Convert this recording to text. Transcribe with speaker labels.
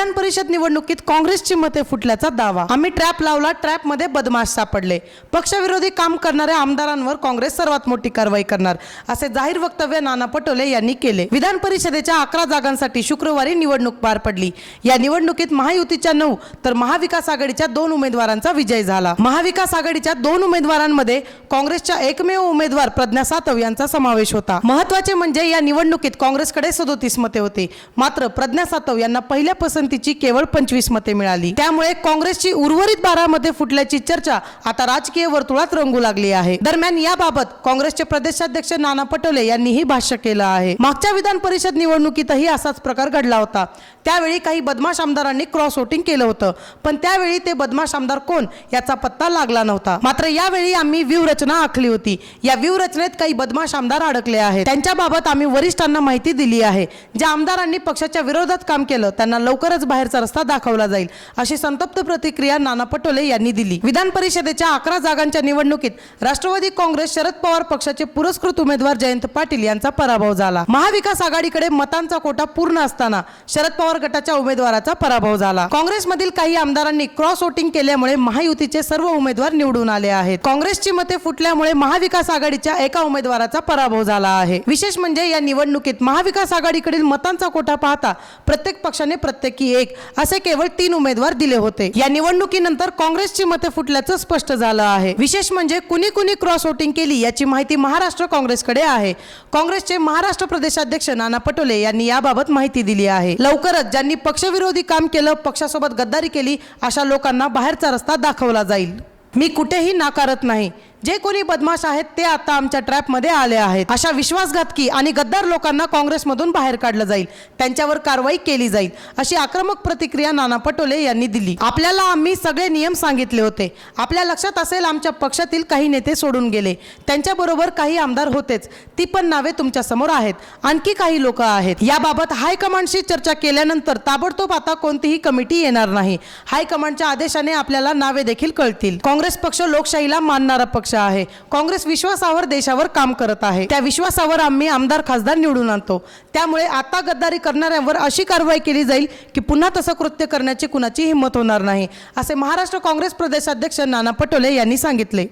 Speaker 1: विधान परिषद निवडणुकीत काँग्रेसची मते फुटल्याचा दावा. आम्ही ट्रॅप लावला ट्रॅपमध्ये बदमाश सापडले. पक्षविरोधी काम करणाऱ्या आमदारांवर काँग्रेस सर्वात मोठी कारवाई करणार असे जाहीर वक्तव्य नाना पटोले यांनी केले. विधान परिषदेच्या अकरा जागांसाठी शुक्रवारी निवडणूक पार पडली. या निवडणुकीत महायुतीच्या नऊ तर महाविकास आघाडीच्या दोन उमेदवारांचा विजय झाला. महाविकास आघाडीच्या दोन उमेदवारांमध्ये काँग्रेसच्या एकमेव उमेदवार प्रज्ञा सातव यांचा समावेश होता. महत्त्वाचे म्हणजे या निवडणुकीत काँग्रेसकडे सदोतीस मते होते. मात्र प्रज्ञा सातव यांना पहिल्या पसंतीची केवळ पंचवीस मते मिळाली. त्यामुळे काँग्रेसची उर्वरित बारा मते फुटल्याची चर्चा आता राजकीय वर्तुळात रंगू लागली आहे. दरम्यान याबाबत काँग्रेसचे प्रदेशाध्यक्ष नाना पटोले यांनीही भाष्य केलं आहे. मागच्या विधान परिषद निवडणुकीतही असाच प्रकार घडला होता. त्यावेळी काही बदमाश आमदारांनी क्रॉस वोटिंग केलं होतं. पण त्यावेळी ते बदमाश आमदार कोण याचा पत्ता लागला नव्हता. मात्र यावेळी आम्ही व्यूहरचना आखली होती. या व्यूहरचनेत काही बदमाश आमदार अडकले आहेत. त्यांच्याबाबत आम्ही वरिष्ठांना माहिती दिली आहे. ज्या आमदारांनी पक्षाच्या विरोधात काम केलं त्यांना लवकरच बाहेरचा रस्ता दाखवला जाईल अशी संतप्त प्रतिक्रिया नाना पटोले यांनी दिली. विधान परिषदेच्या अकरा जागांच्या निवडणुकीत राष्ट्रवादी काँग्रेस शरद पवार पक्षाचे पुरस्कृत उमेदवार जयंत पाटील यांचा पराभव झाला. महाविकास आघाडीकडे मतांचा कोटा पूर्ण असताना शरद पवार गटाच्या उमेदवाराचा पराभव झाला. काँग्रेसमधील काही आमदारांनी क्रॉस वोटिंग केल्यामुळे महायुतीचे सर्व उमेदवार निवडून आले आहेत. काँग्रेसची मते फुटल्यामुळे महाविकास आघाडीच्या एका उमेदवाराचा पराभव झाला आहे. विशेष म्हणजे या निवडणुकीत महाविकास आघाडीकडील मतांचा कोटा पाहता प्रत्येक पक्षाने प्रत्येकी एक असे केवळ तीन उमेदवार दिले होते. या निवडणुकीनंतर काँग्रेसची मते फुटल्याचं स्पष्ट झालं आहे. विशेष म्हणजे कुणी कुणी क्रॉस वोटिंग केली याची माहिती महाराष्ट्र काँग्रेसकडे आहे. काँग्रेसचे महाराष्ट्र प्रदेशाध्यक्ष नाना पटोले यांनी याबाबत माहिती दिली आहे. लवकरच ज्यांनी पक्षविरोधी काम केलं पक्षासोबत गद्दारी केली अशा लोकांना बाहेरचा रस्ता दाखवला जाईल. मी कुठेही नाकारत नाही. जे कोणी बदमाश आहेत ते आता आमच्या ट्रॅपमध्ये आले आहेत. अशा विश्वासघातकी आणि गद्दार लोकांना काँग्रेसमधून बाहेर काढलं जाईल. त्यांच्यावर कारवाई केली जाईल अशी आक्रमक प्रतिक्रिया नाना पटोले यांनी दिली. आपल्याला आम्ही सगळे नियम सांगितले होते. आपल्या लक्षात असेल आमच्या पक्षातील काही नेते सोडून गेले. त्यांच्याबरोबर काही आमदार होतेच. ती पण नावे तुमच्यासमोर आहेत. आणखी काही लोक आहेत. याबाबत हायकमांडशी चर्चा केल्यानंतर ताबडतोब आता कोणतीही कमिटी येणार नाही. हायकमांडच्या आदेशाने आपल्याला नावे देखील कळतील. काँग्रेस पक्ष लोकशाहीला मानणारा पक्ष पक्ष आहे. काँग्रेस विश्वासावर देशावर काम करत आहे. त्या विश्वासावर आम्ही आमदार खासदार निवडून आणतो. त्यामुळे आता गद्दारी करणाऱ्यांवर अशी कारवाई केली जाईल की पुन्हा तसं कृत्य करण्याची कुणाची हिंमत होणार नाही असे महाराष्ट्र काँग्रेस प्रदेशाध्यक्ष नाना पटोले यांनी सांगितले.